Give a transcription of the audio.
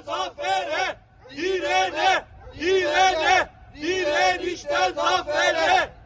direnişten zafere, direne, direne, direnişten zafere.